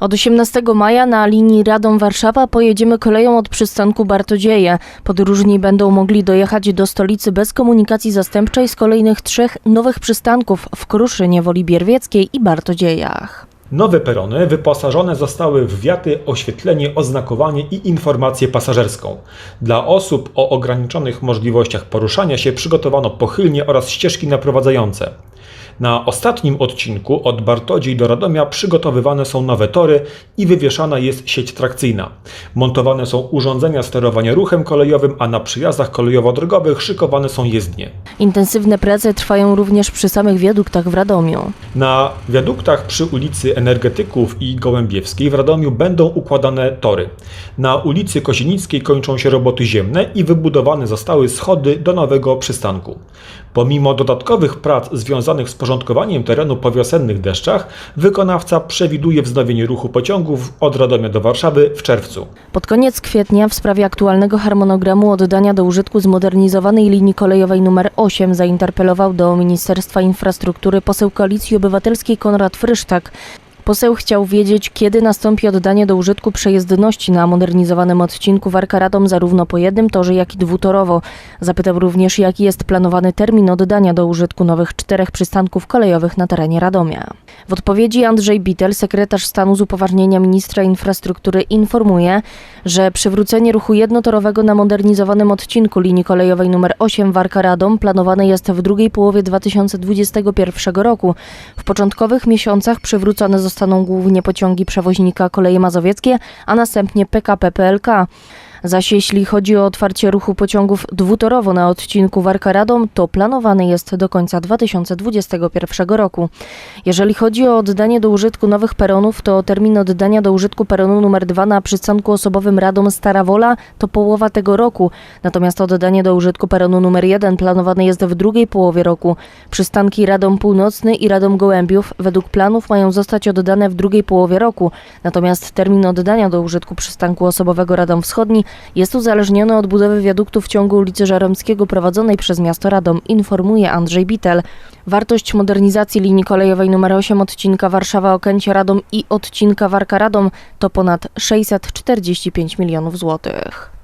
Od 18 maja na linii Radom-Warszawa pojedziemy koleją od przystanku Bartodzieje. Podróżni będą mogli dojechać do stolicy bez komunikacji zastępczej z kolejnych trzech nowych przystanków w Kruszynie, Woli Bierwieckiej i Bartodziejach. Nowe perony wyposażone zostały w wiaty, oświetlenie, oznakowanie i informację pasażerską. Dla osób o ograniczonych możliwościach poruszania się przygotowano pochylnie oraz ścieżki naprowadzające. Na ostatnim odcinku od Bartodziej do Radomia przygotowywane są nowe tory i wywieszana jest sieć trakcyjna. Montowane są urządzenia sterowania ruchem kolejowym, a na przyjazdach kolejowo-drogowych szykowane są jezdnie. Intensywne prace trwają również przy samych wiaduktach w Radomiu. Na wiaduktach przy ulicy Energetyków i Gołębiewskiej w Radomiu będą układane tory. Na ulicy Kozienickiej kończą się roboty ziemne i wybudowane zostały schody do nowego przystanku. Pomimo dodatkowych prac związanych z porządkowaniem terenu po wiosennych deszczach, wykonawca przewiduje wznowienie ruchu pociągów od Radomia do Warszawy w czerwcu. Pod koniec kwietnia w sprawie aktualnego harmonogramu oddania do użytku zmodernizowanej linii kolejowej nr 8 zainterpelował do Ministerstwa Infrastruktury poseł Koalicji Obywatelskiej Konrad Frysztak. Poseł chciał wiedzieć, kiedy nastąpi oddanie do użytku przejezdności na modernizowanym odcinku Warka Radom zarówno po jednym torze, jak i dwutorowo. Zapytał również, jaki jest planowany termin oddania do użytku nowych czterech przystanków kolejowych na terenie Radomia. W odpowiedzi Andrzej Bitel, sekretarz stanu z upoważnienia ministra infrastruktury, informuje, że przywrócenie ruchu jednotorowego na modernizowanym odcinku linii kolejowej nr 8 Warka Radom planowane jest w drugiej połowie 2021 roku. W początkowych miesiącach przywrócone zostaną głównie pociągi przewoźnika Koleje Mazowieckie, a następnie PKP PLK. Zaś jeśli chodzi o otwarcie ruchu pociągów dwutorowo na odcinku Warka Radom, to planowane jest do końca 2021 roku. Jeżeli chodzi o oddanie do użytku nowych peronów, to termin oddania do użytku peronu numer 2 na przystanku osobowym Radom Stara Wola to połowa tego roku, natomiast oddanie do użytku peronu numer 1 planowane jest w drugiej połowie roku. Przystanki Radom Północny i Radom Gołębiów według planów mają zostać oddane w drugiej połowie roku, natomiast termin oddania do użytku przystanku osobowego Radom Wschodni jest uzależniony od budowy wiaduktu w ciągu ulicy Żeromskiego prowadzonej przez miasto Radom, informuje Andrzej Bitel. Wartość modernizacji linii kolejowej nr 8 odcinka Warszawa-Okęcie Radom i odcinka Warka Radom to ponad 645 milionów złotych.